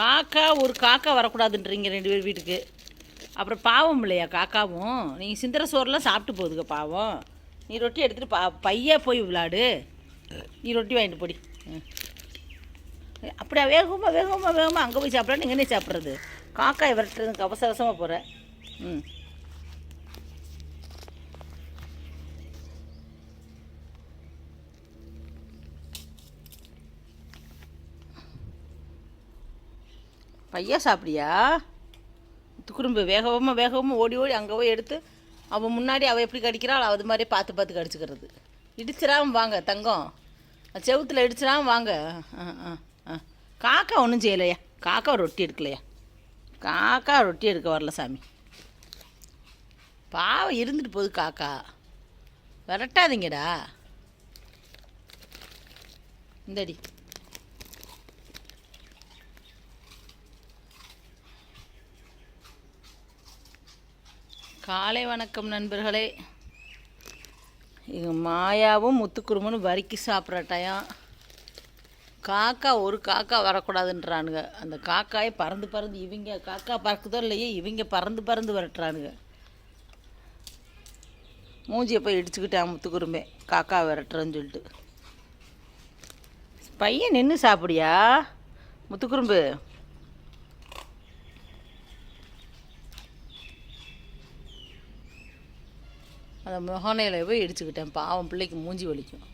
காக்கா ஒரு காக்கா வரக்கூடாதுன்றீங்க ரெண்டு பேர் வீட்டுக்கு. அப்புறம் பாவம் இல்லையா காக்காவும்? நீங்கள் சிந்திர சோறுலாம் சாப்பிட்டு போகுதுங்க பாவம். நீ ரொட்டி எடுத்துகிட்டு பா பையா போய் விளாடு. நீ ரொட்டி வாங்கிட்டு போடி. ம். அப்படியா வேகமாக வேகமாக வேகமாக அங்கே போய் சாப்பிட்றா நீங்கள் என்ன சாப்பிட்றது. காக்கா விரட்டுறதுக்கு அவசர அவசரமாக போகிற ம். பையா சாப்பிடியா? குறும்பு வேகமாக வேகமாக ஓடி ஓடி அங்கே போய் எடுத்து அவன் முன்னாடி அவள் எப்படி கடிக்கிறாள் அது மாதிரி பார்த்து பார்த்து கடிச்சிக்கிறது. இடிச்சிடாம வாங்க தங்கம். செவுத்தில் இடிச்சிடாம வாங்க. ஆ ஆ ஆ. காக்கா ஒன்றும் செய்யலையா? காக்கா ரொட்டி எடுக்கலையா? காக்கா ரொட்டி எடுக்க வரல சாமி. பாவம் இருந்துட்டு போகுது காக்கா. விரட்டாதீங்கடா. இந்தடி. காலை வணக்கம் நண்பர்களே. எங்கள் மாயாவும் முத்துக்குருமனும் வரிக்கி சாப்பிட்ற டயம் காக்கா ஒரு காக்கா வரக்கூடாதுன்றானுங்க. அந்த காக்காயை பறந்து பறந்து இவங்க காக்கா பறக்குதோ இல்லையே இவங்க பறந்து பறந்து விரட்டுறானுங்க. மூஞ்சியை போய் இடிச்சுக்கிட்டான் முத்துக்குருமே காக்கா விரட்டுறேன்னு சொல்லிட்டு. பையன் நின்று சாப்பிடியா? முத்துக்குறும்பு அந்த முகனையில் போய் இடிச்சுக்கிட்டேன் பாவம் பிள்ளைக்கு மூஞ்சி வலிக்கும்.